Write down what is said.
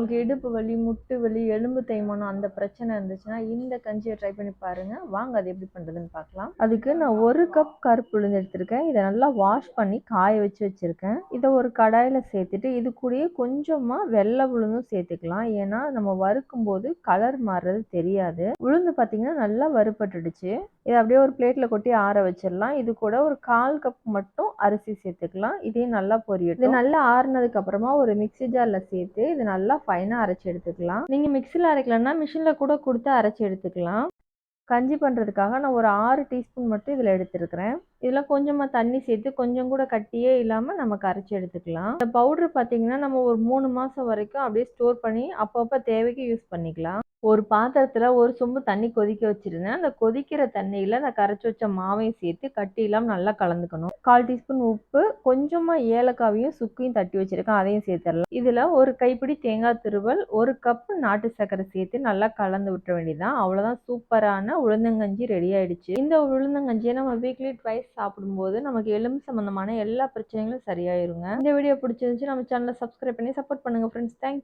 உங்களுக்கு இடுப்பு வலி முட்டு வலி எலும்பு தேய்மானம் அந்த பிரச்சனை இருந்துச்சுன்னா இந்த கஞ்சியை ட்ரை பண்ணி பாருங்க. வாங்க அது எப்படி பண்ணுறதுன்னு பார்க்கலாம். அதுக்கு நான் ஒரு கப் கருப்பு உளுந்து எடுத்திருக்கேன். இதை நல்லா வாஷ் பண்ணி காய வச்சு வச்சுருக்கேன். இதை ஒரு கடாயில் சேர்த்துட்டு இது கூடயே கொஞ்சமாக வெள்ளை உளுந்தும் சேர்த்துக்கலாம். ஏன்னா நம்ம வறுக்கும் போது கலர் மாறுறது தெரியாது. உளுந்து பார்த்தீங்கன்னா நல்லா வறுபட்டுடுச்சு. இதை அப்படியே ஒரு பிளேட்டில் கொட்டி ஆற வச்சிடலாம். இது கூட ஒரு கால் கப் மட்டும் அரிசி சேர்த்துக்கலாம். இதையும் நல்லா பொரியட்டும். இது நல்லா ஆறுனதுக்கு அப்புறமா ஒரு மிக்சி ஜாரில் சேர்த்து இது நல்லா ஃபைனாக அரைச்சி எடுத்துக்கலாம். நீங்கள் மிக்சியில் அரைக்கலன்னா மிஷினில் கூட கொடுத்து அரைச்சி எடுத்துக்கலாம். கஞ்சி பண்ணுறதுக்காக நான் ஒரு ஆறு டீஸ்பூன் மட்டும் இதில் எடுத்துருக்கிறேன். இதில் கொஞ்சமாக தண்ணி சேர்த்து கொஞ்சம் கூட கட்டியே இல்லாமல் நம்ம கரைச்சி எடுத்துக்கலாம். இந்த பவுட்ரு பார்த்தீங்கன்னா நம்ம ஒரு மூணு மாதம் வரைக்கும் அப்படியே ஸ்டோர் பண்ணி அப்பப்போ தேவைக்கு யூஸ் பண்ணிக்கலாம். ஒரு பாத்திரத்தில் ஒரு சொம்பு தண்ணி கொதிக்க வச்சுருந்தேன். அந்த கொதிக்கிற தண்ணியில் நான் கரைச்சி வச்ச மாவையும் சேர்த்து கட்டி இல்லாமல் நல்லா கலந்துக்கணும். கால் டீஸ்பூன் உப்பு கொஞ்சமாக ஏலக்காவையும் சுக்கையும் தட்டி வச்சுருக்கேன். அதையும் சேர்த்துடலாம். இதில் ஒரு கைப்பிடி தேங்காய் திருவல் ஒரு கப்பு நாட்டு சர்க்கரை சேர்த்து நல்லா கலந்து விட்டுற வேண்டியதான் அவ்வளோதான் சூப்பரான உளுந்தங்கஞ்சி ரெடி ஆயிடுச்சு. இந்த உளுந்தங்கஞ்சியை நம்ம வீக்லி ட்வைஸ் சாப்பிடும்போது நமக்கு எலும்பு சம்மந்தமான எல்லா பிரச்சனைகளும் சரியாயிருங்க. இந்த வீடியோ பிடிச்சிருந்துச்சு நம்ம சேனலை சப்ஸ்கிரைப் பண்ணி சப்போர்ட் பண்ணுங்கள் ஃப்ரெண்ட்ஸ் தேங்க்